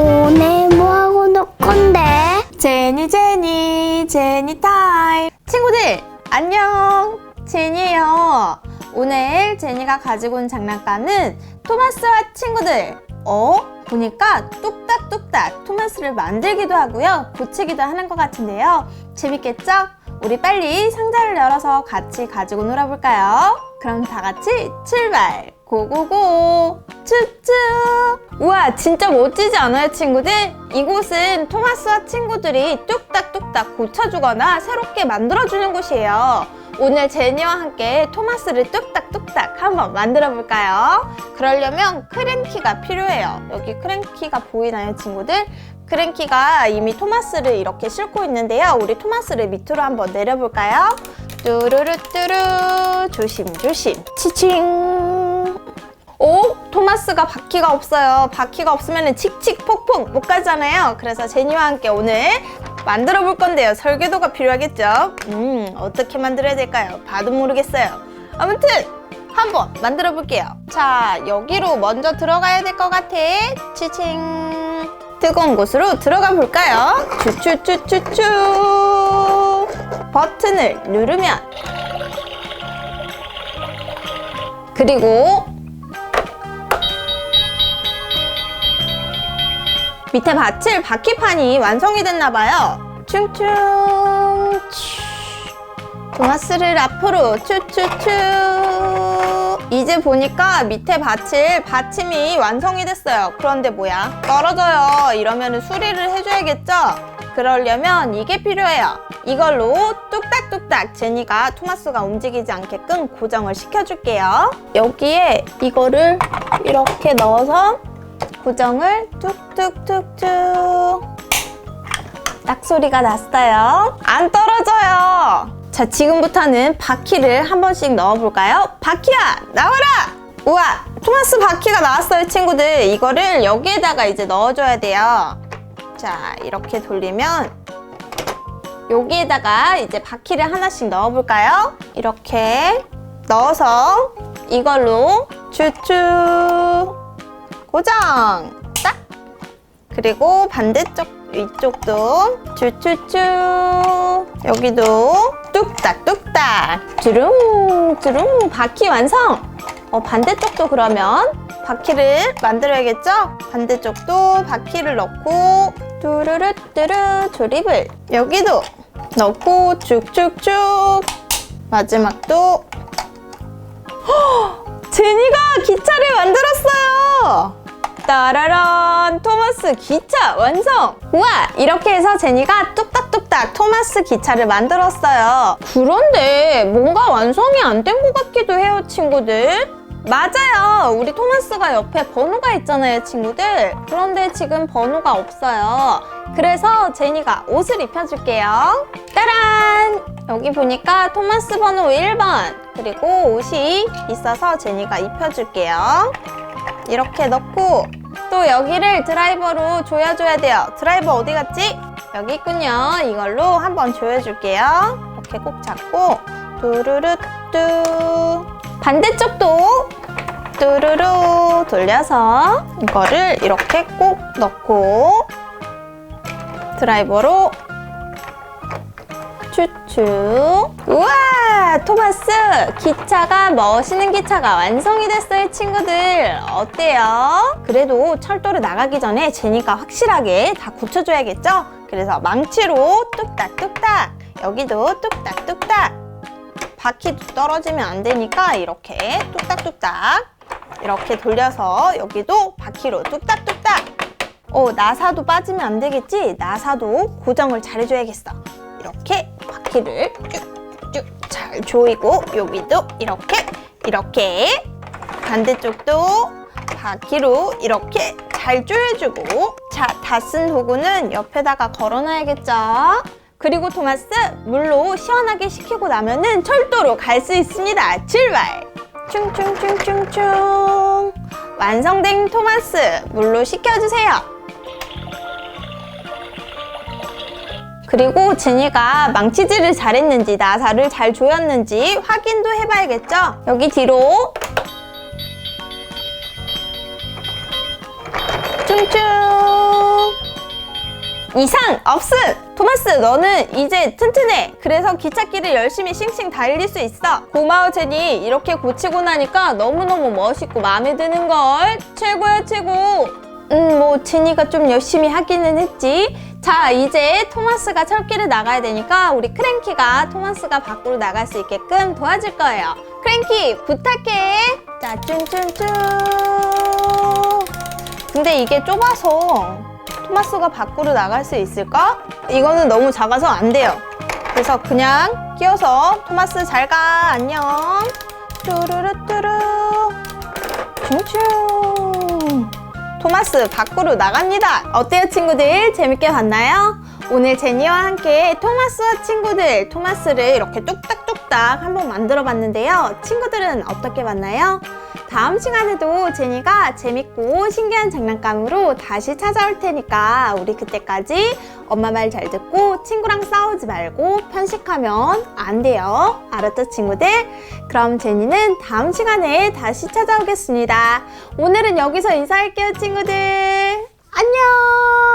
오늘 뭐하고 놀 건데? 제니 제니 제니 타임 친구들 안녕 제니예요 오늘 제니가 가지고 온 장난감은 토마스와 친구들 어? 보니까 뚝딱뚝딱 토마스를 만들기도 하고요 고치기도 하는 것 같은데요 재밌겠죠? 우리 빨리 상자를 열어서 같이 가지고 놀아볼까요? 그럼 다 같이 출발! 고고고! 쭈쭈! 우와, 진짜 멋지지 않아요, 친구들? 이곳은 토마스와 친구들이 뚝딱뚝딱 고쳐주거나 새롭게 만들어주는 곳이에요. 오늘 제니와 함께 토마스를 뚝딱뚝딱 한번 만들어 볼까요? 그러려면 크랭키가 필요해요. 여기 크랭키가 보이나요, 친구들? 크랭키가 이미 토마스를 이렇게 싣고 있는데요. 우리 토마스를 밑으로 한번 내려볼까요? 뚜루루뚜루 조심조심 치칭 오 토마스가 바퀴가 없어요. 바퀴가 없으면 칙칙 폭폭 못 가잖아요. 그래서 제니와 함께 오늘 만들어 볼 건데요. 설계도가 필요하겠죠? 음 어떻게 만들어야 될까요? 봐도 모르겠어요. 아무튼 한번 만들어 볼게요. 자 여기로 먼저 들어가야 될 것 같아. 치칭 뜨거운 곳으로 들어가 볼까요? 추추추추추 버튼을 누르면 그리고 밑에 받칠 바퀴판이 완성이 됐나 봐요. 충충 츄. 토마스를 앞으로 추추추 이제 보니까 밑에 받칠 받침이 완성이 됐어요. 그런데 뭐야? 떨어져요. 이러면 수리를 해줘야겠죠? 그러려면 이게 필요해요. 이걸로 뚝딱뚝딱 제니가 토마스가 움직이지 않게끔 고정을 시켜줄게요. 여기에 이거를 이렇게 넣어서 고정을 툭툭툭툭 딱 소리가 났어요 안 떨어져요 자, 지금부터는 바퀴를 한 번씩 넣어볼까요? 바퀴야, 나와라! 우와, 토마스 바퀴가 나왔어요, 친구들. 이거를 여기에다가 이제 넣어줘야 돼요. 자, 이렇게 돌리면 여기에다가 이제 바퀴를 하나씩 넣어볼까요? 이렇게 넣어서 이걸로 추추 고정! 딱! 그리고 반대쪽 위쪽도 쭈쭈쭈 여기도 뚝딱 뚝딱 주릉 주릉 바퀴 완성 어, 반대쪽도 그러면 바퀴를 만들어야겠죠? 반대쪽도 바퀴를 넣고 뚜루루 뚜루 조립을 여기도 넣고 쭉쭉쭉 마지막도 헉! 제니가 기차를 만들었어요 따라란 토마스 기차 완성! 우와 이렇게 해서 제니가 뚝딱뚝딱 토마스 기차를 만들었어요. 그런데 뭔가 완성이 안 된 것 같기도 해요 친구들. 맞아요! 우리 토마스가 옆에 번호가 있잖아요 친구들. 그런데 지금 번호가 없어요. 그래서 제니가 옷을 입혀줄게요. 따란! 여기 보니까 토마스 번호 1번. 그리고 옷이 있어서 제니가 입혀줄게요. 이렇게 넣고 또 여기를 드라이버로 조여줘야 돼요. 드라이버 어디 갔지? 여기 있군요. 이걸로 한번 조여줄게요. 이렇게 꼭 잡고 뚜루루뚜 반대쪽도 뚜루루 돌려서 이거를 이렇게 꼭 넣고 드라이버로 추추 우와 토마스 기차가 멋있는 기차가 완성이 됐어요 친구들. 어때요? 그래도 철도를 나가기 전에 제니가 확실하게 다 굳혀줘야겠죠? 그래서 망치로 뚝딱뚝딱. 여기도 뚝딱뚝딱. 바퀴도 떨어지면 안 되니까 이렇게 뚝딱뚝딱. 이렇게 돌려서 여기도 바퀴로 뚝딱뚝딱. 어 나사도 빠지면 안 되겠지? 나사도 고정을 잘 해줘야겠어 이렇게 바퀴를 쭉쭉 잘 조이고 여기도 이렇게 이렇게. 반대쪽도 바퀴로 이렇게 잘 조여주고. 자 다 쓴 도구는 옆에다가 걸어놔야겠죠? 그리고 토마스 물로 시원하게 식히고 나면은 철도로 갈 수 있습니다. 출발! 충충충충충! 완성된 토마스 물로 식혀주세요 그리고 제니가 망치질을 잘했는지 나사를 잘 조였는지 확인도 해봐야겠죠? 여기 뒤로 퉁퉁 이상 없음! 토마스, 너는 이제 튼튼해. 그래서 기찻길을 열심히 싱싱 달릴 수 있어. 고마워, 제니. 이렇게 고치고 나니까 너무너무 멋있고 마음에 드는걸. 최고야, 최고. 음, 뭐, 제니가 좀 열심히 하기는 했지. 자, 이제 토마스가 철길을 나가야 되니까 우리 크랭키가 토마스가 밖으로 나갈 수 있게끔 도와줄 거예요. 크랭키, 부탁해. 자, 쭝쭝쭝. 근데 이게 좁아서 토마스가 밖으로 나갈 수 있을까? 이거는 너무 작아서 안 돼요. 그래서 그냥 끼워서 토마스 잘 가. 안녕. 뚜루루뚜루. 춤춤. 토마스 밖으로 나갑니다. 어때요, 친구들? 재밌게 봤나요? 오늘 제니와 함께 토마스와 친구들, 토마스를 이렇게 뚝딱뚝딱 한번 만들어 봤는데요. 친구들은 어떻게 봤나요? 다음 시간에도 제니가 재밌고 신기한 장난감으로 다시 찾아올 테니까 우리 그때까지 엄마 말 잘 듣고 친구랑 싸우지 말고 편식하면 안 돼요. 알았죠, 친구들? 그럼 제니는 다음 시간에 다시 찾아오겠습니다. 오늘은 여기서 인사할게요, 친구들. 안녕!